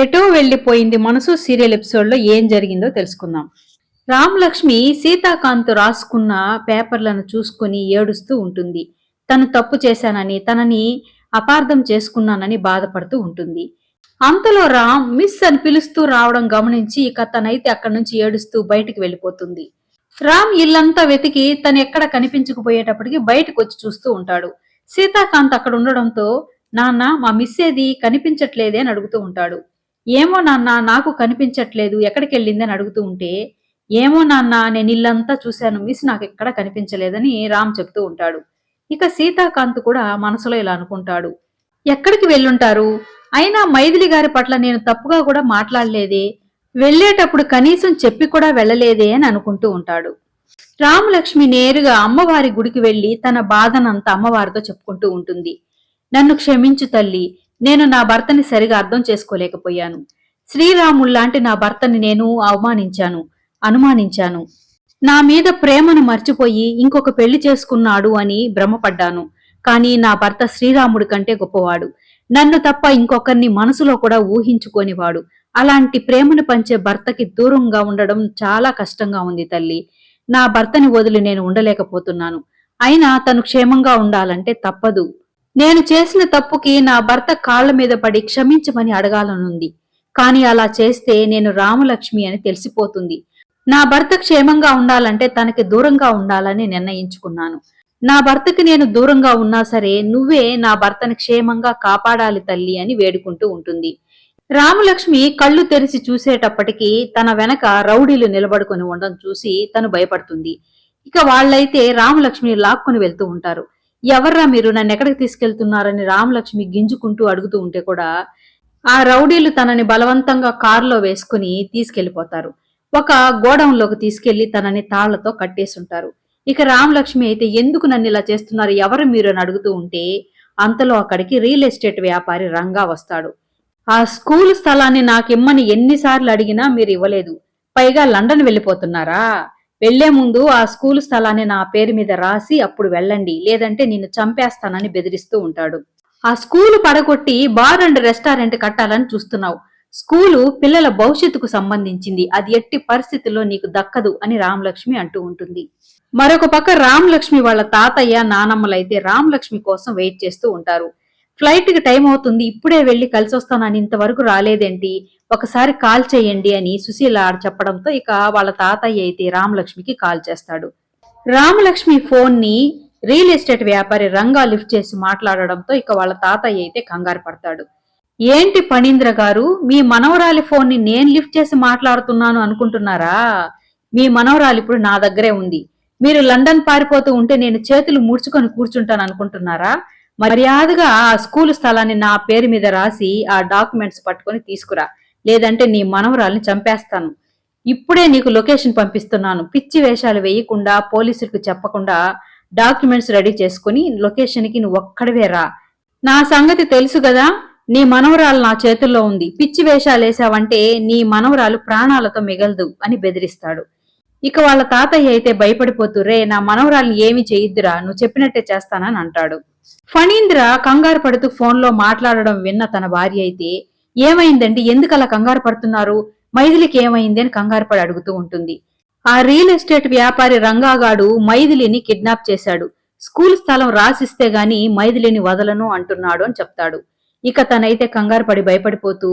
ఎటో వెళ్ళిపోయింది మనసు సీరియల్ ఎపిసోడ్లో ఏం జరిగిందో తెలుసుకుందాం. రామలక్ష్మి సీతాకాంత్ రాసుకున్న పేపర్లను చూసుకుని ఏడుస్తూ ఉంటుంది. తను తప్పు చేశానని తనని అపార్థం చేసుకున్నానని బాధపడుతూ ఉంటుంది. అంతలో రామ్ మిస్ అని పిలుస్తూ రావడం గమనించి ఇక తనైతే అక్కడి నుంచి ఏడుస్తూ బయటికి వెళ్ళిపోతుంది. రామ్ ఇల్లంతా వెతికి తను ఎక్కడ కనిపించకపోయేటప్పటికి బయటకు వచ్చి చూస్తూ ఉంటాడు. సీతాకాంత్ అక్కడ ఉండడంతో నాన్న మా మిస్ ఏది కనిపించట్లేదే అని అడుగుతూ ఉంటాడు. ఏమో నాన్న నాకు కనిపించట్లేదు ఎక్కడికెళ్ళిందని అడుగుతూ ఉంటే ఏమో నాన్న నేను ఇల్లంతా చూశాను మిస్ నాకు ఎక్కడ కనిపించలేదని రామ్ చెప్తూ ఉంటాడు. ఇక సీతాకాంత్ కూడా మనసులో ఇలా అనుకుంటాడు. ఎక్కడికి వెళ్ళుంటారు? అయినా మైథిలి గారి పట్ల నేను తప్పుగా కూడా మాట్లాడలేదే వెళ్ళేటప్పుడు కనీసం చెప్పి కూడా వెళ్ళలేదే అని అనుకుంటూ ఉంటాడు. రామలక్ష్మి నేరుగా అమ్మవారి గుడికి వెళ్ళి తన బాధనంతా అమ్మవారితో చెప్పుకుంటూ ఉంటుంది. నన్ను క్షమించు తల్లి నేను నా భర్తని సరిగా అర్థం చేసుకోలేకపోయాను. శ్రీరాముల్లాంటి నా భర్తని నేను అవమానించాను అనుమానించాను. నా మీద ప్రేమను మర్చిపోయి ఇంకొక పెళ్ళి చేసుకున్నాడు అని భ్రమపడ్డాను. కానీ నా భర్త శ్రీరాముడి కంటే గొప్పవాడు. నన్ను తప్ప ఇంకొకరిని మనసులో కూడా ఊహించుకోనివాడు. అలాంటి ప్రేమను పంచే భర్తకి దూరంగా ఉండడం చాలా కష్టంగా ఉంది తల్లి. నా భర్తని వదిలి నేను ఉండలేకపోతున్నాను. అయినా తను క్షేమంగా ఉండాలంటే తప్పదు. నేను చేసిన తప్పుకి నా భర్త కాళ్ళ మీద పడి క్షమించమని అడగాలనుంది. కానీ అలా చేస్తే నేను రామలక్ష్మి అని తెలిసిపోతుంది. నా భర్త క్షేమంగా ఉండాలంటే తనకి దూరంగా ఉండాలని నిర్ణయించుకున్నాను. నా భర్తకి నేను దూరంగా ఉన్నా సరే నువ్వే నా భర్తను క్షేమంగా కాపాడాలి తల్లి అని వేడుకుంటూ ఉంటుంది. రామలక్ష్మి కళ్ళు తెరిచి చూసేటప్పటికీ తన వెనక రౌడీలు నిలబడుకొని ఉండడం చూసి తను భయపడుతుంది. ఇక వాళ్ళైతే రామలక్ష్మిని లాక్కుని వెళ్తూ ఉంటారు. ఎవర్రా మీరు నన్ను ఎక్కడికి తీసుకెళ్తున్నారని రామలక్ష్మి గింజుకుంటూ అడుగుతూ ఉంటే కూడా ఆ రౌడీలు తనని బలవంతంగా కారులో వేసుకుని తీసుకెళ్ళిపోతారు ఒక గోడౌన్లోకి తీసుకెళ్ళి తనని తాళ్ళతో కట్టేసుంటారు. ఇక రామలక్ష్మి అయితే ఎందుకు నన్ను ఇలా చేస్తున్నారు? ఎవరు మీరు అని అడుగుతూ ఉంటే అంతలో అక్కడికి రియల్ ఎస్టేట్ వ్యాపారి రంగా వస్తాడు. ఆ స్కూల్ స్థలాన్ని నాకిమ్మని ఎన్నిసార్లు అడిగినా మీరు ఇవ్వలేదు. పైగా లండన్ వెళ్ళిపోతున్నారా? వెళ్ళే ముందు ఆ స్కూల్ స్థలాన్ని నా పేరు మీద రాసి అప్పుడు వెళ్ళండి. లేదంటే నిన్ను చంపేస్తానని బెదిరిస్తూ ఉంటాడు. ఆ స్కూలు పడగొట్టి బార్ అండ్ రెస్టారెంట్ కట్టాలని చూస్తున్నావు. స్కూలు పిల్లల భవిష్యత్తుకు సంబంధించింది. అది ఎట్టి పరిస్థితుల్లో నీకు దక్కదు అని రామలక్ష్మి అంటూ ఉంటుంది. మరొక పక్క రామలక్ష్మి వాళ్ళ తాతయ్య నానమ్మలైతే రామలక్ష్మి కోసం వెయిట్ చేస్తూ ఉంటారు. ఫ్లైట్కి టైం అవుతుంది ఇప్పుడే వెళ్ళి కలిసి వస్తానని ఇంతవరకు రాలేదేంటి? ఒకసారి కాల్ చేయండి అని సుశీల చెప్పడంతో ఇక వాళ్ళ తాతయ్య అయితే రామలక్ష్మికి కాల్ చేస్తాడు. రామలక్ష్మి ఫోన్ని రియల్ ఎస్టేట్ వ్యాపారి రంగా లిఫ్ట్ చేసి మాట్లాడడంతో ఇక వాళ్ళ తాతయ్య అయితే కంగారు పడతాడు. ఏంటి పణీంద్ర గారు మీ మనవరాలి ఫోన్ని నేను లిఫ్ట్ చేసి మాట్లాడుతున్నాను అనుకుంటున్నారా? మీ మనవరాలు ఇప్పుడు నా దగ్గరే ఉంది. మీరు లండన్ పారిపోతూ ఉంటే నేను చేతులు ముడుచుకొని కూర్చుంటాను అనుకుంటున్నారా? మర్యాదగా ఆ స్కూల్ స్థలాన్ని నా పేరు మీద రాసి ఆ డాక్యుమెంట్స్ పట్టుకొని తీసుకురా. లేదంటే నీ మనవరాల్ని చంపేస్తాను. ఇప్పుడే నీకు లొకేషన్ పంపిస్తున్నాను. పిచ్చి వేషాలు వేయకుండా పోలీసులకు చెప్పకుండా డాక్యుమెంట్స్ రెడీ చేసుకుని లొకేషన్కి నువ్వు ఒక్కడవే రా. నా సంగతి తెలుసు కదా నీ మనవరాలు నా చేతుల్లో ఉంది. పిచ్చి వేషాలు వేసావంటే నీ మనవరాలు ప్రాణాలతో మిగలదు అని బెదిరిస్తాడు. ఇక వాళ్ళ తాతయ్య అయితే భయపడిపోతూ రే నా మనవరాల్ని ఏమి చేయొద్దురా నువ్వు చెప్పినట్టే చేస్తానని అంటాడు. ఫణీంద్ర కంగారు పడుతూ ఫోన్లో మాట్లాడడం విన్న తన భార్య అయితే ఏమైందండి? ఎందుకు అలా కంగారు పడుతున్నారు? మైథిలికి ఏమైంది? అని కంగారు పడి అడుగుతూ ఉంటుంది. ఆ రియల్ ఎస్టేట్ వ్యాపారి రంగాగాడు మైథిలిని కిడ్నాప్ చేశాడు. స్కూల్ స్థలం రాసిస్తే గాని మైథిలిని వదలను అంటున్నాడు అని చెప్తాడు. ఇక తనైతే కంగారు పడి భయపడిపోతూ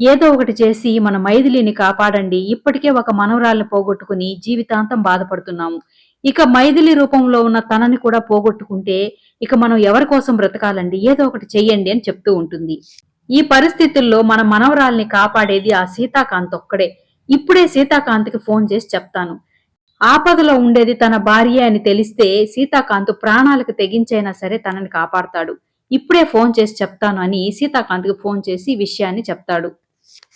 ఏదో ఒకటి చేసి మన మైథిలిని కాపాడండి. ఇప్పటికే ఒక మనవరాల్ని పోగొట్టుకుని జీవితాంతం బాధపడుతున్నాము. ఇక మైథిలి రూపంలో ఉన్న తనని కూడా పోగొట్టుకుంటే ఇక మనం ఎవరి కోసం బ్రతకాలండి? ఏదో ఒకటి చెయ్యండి అని చెప్తూ ఉంటుంది. ఈ పరిస్థితుల్లో మన మనవరాల్ని కాపాడేది ఆ సీతాకాంత్ ఒక్కడే. ఇప్పుడే సీతాకాంత్కి ఫోన్ చేసి చెప్తాను. ఆపదలో ఉండేది తన భార్య అని తెలిస్తే సీతాకాంత్ ప్రాణాలకు తెగించైనా సరే తనని కాపాడతాడు. ఇప్పుడే ఫోన్ చేసి చెప్తాను అని సీతాకాంత్కి ఫోన్ చేసి విషయాన్ని చెప్తాడు.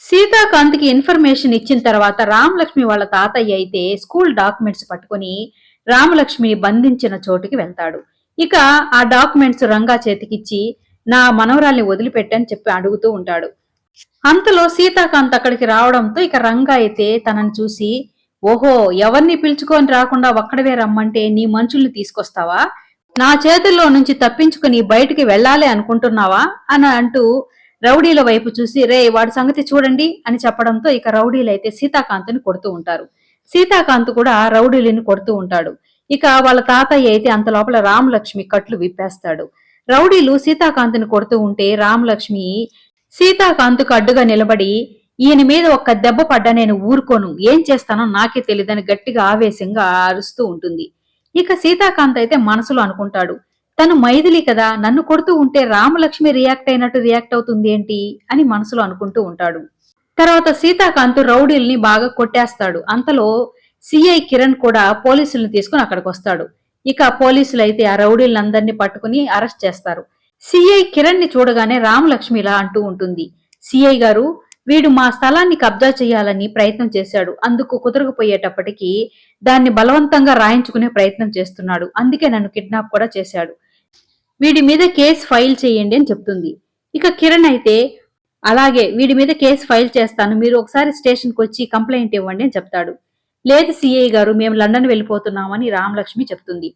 సీతాకాంత్కి ఇన్ఫర్మేషన్ ఇచ్చిన తర్వాత రామలక్ష్మి వాళ్ళ తాతయ్య అయితే స్కూల్ డాక్యుమెంట్స్ పట్టుకుని రామలక్ష్మి బంధించిన చోటుకి వెళ్తాడు. ఇక ఆ డాక్యుమెంట్స్ రంగా చేతికిచ్చి నా మనవరాల్ని వదిలిపెట్టని చెప్పి అడుగుతూ ఉంటాడు. అంతలో సీతాకాంత్ అక్కడికి రావడంతో ఇక రంగా అయితే తనని చూసి ఓహో ఎవరిని పిలుచుకొని రాకుండా ఒక్కడవే రమ్మంటే నీ మనుషుల్ని తీసుకొస్తావా? నా చేతుల్లో నుంచి తప్పించుకుని బయటికి వెళ్ళాలి అనుకుంటున్నావా? అని అంటూ రౌడీల వైపు చూసి రే వాడి సంగతి చూడండి అని చెప్పడంతో ఇక రౌడీలు అయితే సీతాకాంత్ని కొడుతూ ఉంటారు. సీతాకాంత్ కూడా రౌడీలిని కొడుతూ ఉంటాడు. ఇక వాళ్ళ తాతయ్య అయితే అంత లోపల రామలక్ష్మి కట్లు విప్పేస్తాడు. రౌడీలు సీతాకాంత్ని కొడుతూ ఉంటే రామలక్ష్మి సీతాకాంత్కు అడ్డుగా నిలబడి ఈయన మీద ఒక్క దెబ్బ పడ్డా నేను ఊరుకోను. ఏం చేస్తానో నాకే తెలియదని గట్టిగా ఆవేశంగా అరుస్తూ ఉంటుంది. ఇక సీతాకాంత్ అయితే మనసులో అనుకుంటాడు తను మైథిలి కదా నన్ను కొడుతూ ఉంటే రామలక్ష్మి రియాక్ట్ అయినట్టు రియాక్ట్ అవుతుంది ఏంటి? అని మనసులో అనుకుంటూ ఉంటాడు. తర్వాత సీతాకాంత్ రౌడీల్ని బాగా కొట్టేస్తాడు. అంతలో సిఐ కిరణ్ కూడా పోలీసుల్ని తీసుకుని అక్కడికి వస్తాడు. ఇక పోలీసులు అయితే ఆ రౌడీలందరినీ పట్టుకుని అరెస్ట్ చేస్తారు. సిఐ కిరణ్ని చూడగానే రామలక్ష్మి ఇలా అంటూ ఉంటుంది. సిఐ గారు వీడు మా స్థలాన్ని కబ్జా చేయాలని ప్రయత్నం చేశాడు. అందుకు కుదరకపోయేటప్పటికీ దాన్ని బలవంతంగా రాయించుకునే ప్రయత్నం చేస్తున్నాడు. అందుకే నన్ను కిడ్నాప్ కూడా చేశాడు. వీడి మీద కేసు ఫైల్ చేయండి అని చెప్తుంది. ఇక కిరణ్ అయితే అలాగే వీడి మీద కేసు ఫైల్ చేస్తాను. మీరు ఒకసారి స్టేషన్కి వచ్చి కంప్లైంట్ ఇవ్వండి అని చెప్తాడు. లేదు సిఐ గారు మేము లండన్ వెళ్ళిపోతున్నామని రామలక్ష్మి చెప్తుంది.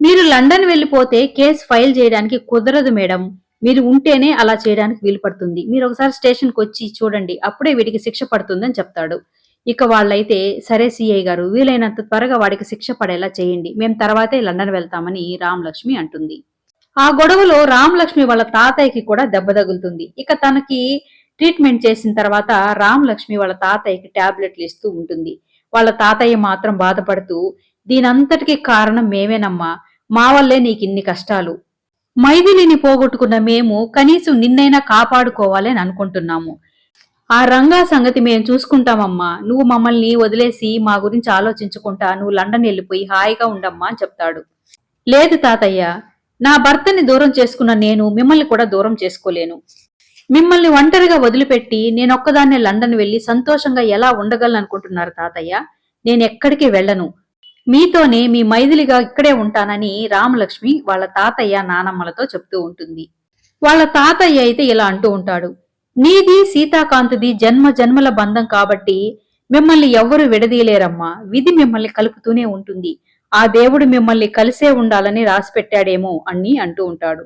మీరు లండన్ వెళ్ళిపోతే కేసు ఫైల్ చేయడానికి కుదరదు మేడం. మీరు ఉంటేనే అలా చేయడానికి వీలు పడుతుంది మీరు ఒకసారి స్టేషన్కి వచ్చి చూడండి. అప్పుడే వీడికి శిక్ష పడుతుందని చెప్తాడు. ఇక వాళ్ళైతే సరే సిఐ గారు వీలైనంత త్వరగా వాడికి శిక్ష పడేలా చేయండి. మేము తర్వాతే లండన్ వెళ్తామని రామలక్ష్మి అంటుంది. ఆ గొడవలో రామలక్ష్మి వాళ్ళ తాతయ్యకి కూడా దెబ్బ తగులుతుంది. ఇక తనకి ట్రీట్మెంట్ చేసిన తర్వాత రామలక్ష్మి వాళ్ళ తాతయ్యకి టాబ్లెట్లు ఇస్తూ ఉంటుంది. వాళ్ళ తాతయ్య మాత్రం బాధపడుతూ దీనంతటికి కారణం మేమేనమ్మా. మా వల్లే నీకు ఇన్ని కష్టాలు. మైథిలిని పోగొట్టుకున్న మేము కనీసం నిన్నైనా కాపాడుకోవాలి అని అనుకుంటున్నాము. ఆ రంగా సంగతి మేము చూసుకుంటామమ్మా. నువ్వు మమ్మల్ని వదిలేసి మా గురించి ఆలోచించుకుంటా నువ్వు లండన్ వెళ్ళిపోయి హాయిగా ఉండమ్మా అని చెప్తాడు. లేదు తాతయ్య. నా భర్తని దూరం చేసుకున్న నేను మిమ్మల్ని కూడా దూరం చేసుకోలేను. మిమ్మల్ని ఒంటరిగా వదిలిపెట్టి నేనొక్కదాన్నే లండన్ వెళ్ళి సంతోషంగా ఎలా ఉండగలను అనుకుంటున్నారు తాతయ్య? నేను ఎక్కడికి వెళ్ళను. మీతోనే మీ మైథిలిగా ఇక్కడే ఉంటానని రామలక్ష్మి వాళ్ళ తాతయ్య నానమ్మలతో చెప్తూ ఉంటుంది. వాళ్ళ తాతయ్య అయితే ఇలా అంటూ ఉంటాడు. నీది సీతాకాంత్ది జన్మ జన్మల బంధం కాబట్టి మిమ్మల్ని ఎవ్వరూ విడదీయలేరమ్మా. విధి మిమ్మల్ని కలుపుతూనే ఉంటుంది. ఆ దేవుడు మిమ్మల్ని కలిసే ఉండాలని రాసిపెట్టాడేమో అని అంటూ ఉంటాడు.